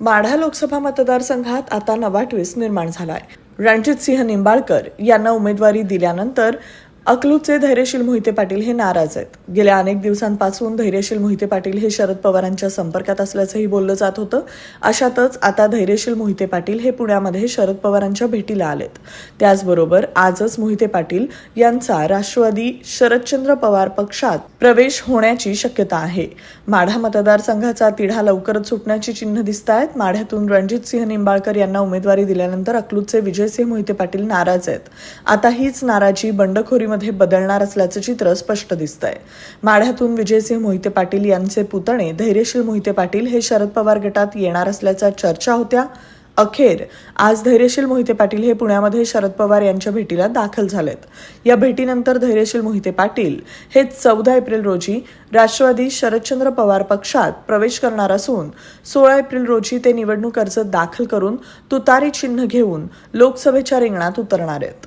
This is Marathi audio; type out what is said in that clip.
माढा लोकसभा मतदारसंघात आता नवा ट्विस्ट निर्माण झालाय. रणजित सिंह निंबाळकर यांना उमेदवारी दिल्यानंतर अकलूजचे धैर्यशील मोहिते पाटील हे नाराज आहेत. गेल्या अनेक दिवसांपासून धैर्यशील मोहिते पाटील हे शरद पवारांच्या संपर्कात असल्याचंही बोललं जात होतं. अशातच आता धैर्यशील मोहिते पाटील हे पुण्यामध्ये शरद पवारांच्या भेटीला आलेत. त्याचबरोबर आजच मोहिते पाटील यांचा राष्ट्रवादी शरदचंद्र पवार पक्षात प्रवेश होण्याची शक्यता आहे. माढा मतदारसंघाचा तिढा लवकरच सुटण्याची चिन्ह दिसत आहेत माढ्यातून रणजित सिंह निंबाळकर यांना उमेदवारी दिल्यानंतर अकलूजचे विजयसिंह मोहिते पाटील नाराज आहेत. आता हीच नाराजी बंडखोरीमध्ये बदलणार असल्याचं चित्र स्पष्ट दिसतंय. माढ्यातून विजयसिंह मोहिते पाटील यांचे पुतणे धैर्यशील मोहिते पाटील हे शरद पवार गटात येणार असल्याच्या चर्चा होत्या. अखेर आज धैर्यशील मोहिते पाटील हे पुण्यामध्ये शरद पवार यांच्या भेटीला दाखल झालेत. या भेटीनंतर धैर्यशील मोहिते पाटील हे चौदा एप्रिल रोजी राष्ट्रवादी शरदचंद्र पवार पक्षात प्रवेश करणार असून सोळा एप्रिल रोजी ते निवडणूक अर्ज दाखल करून तुतारी चिन्ह घेऊन लोकसभेच्या रिंगणात उतरणार आहेत.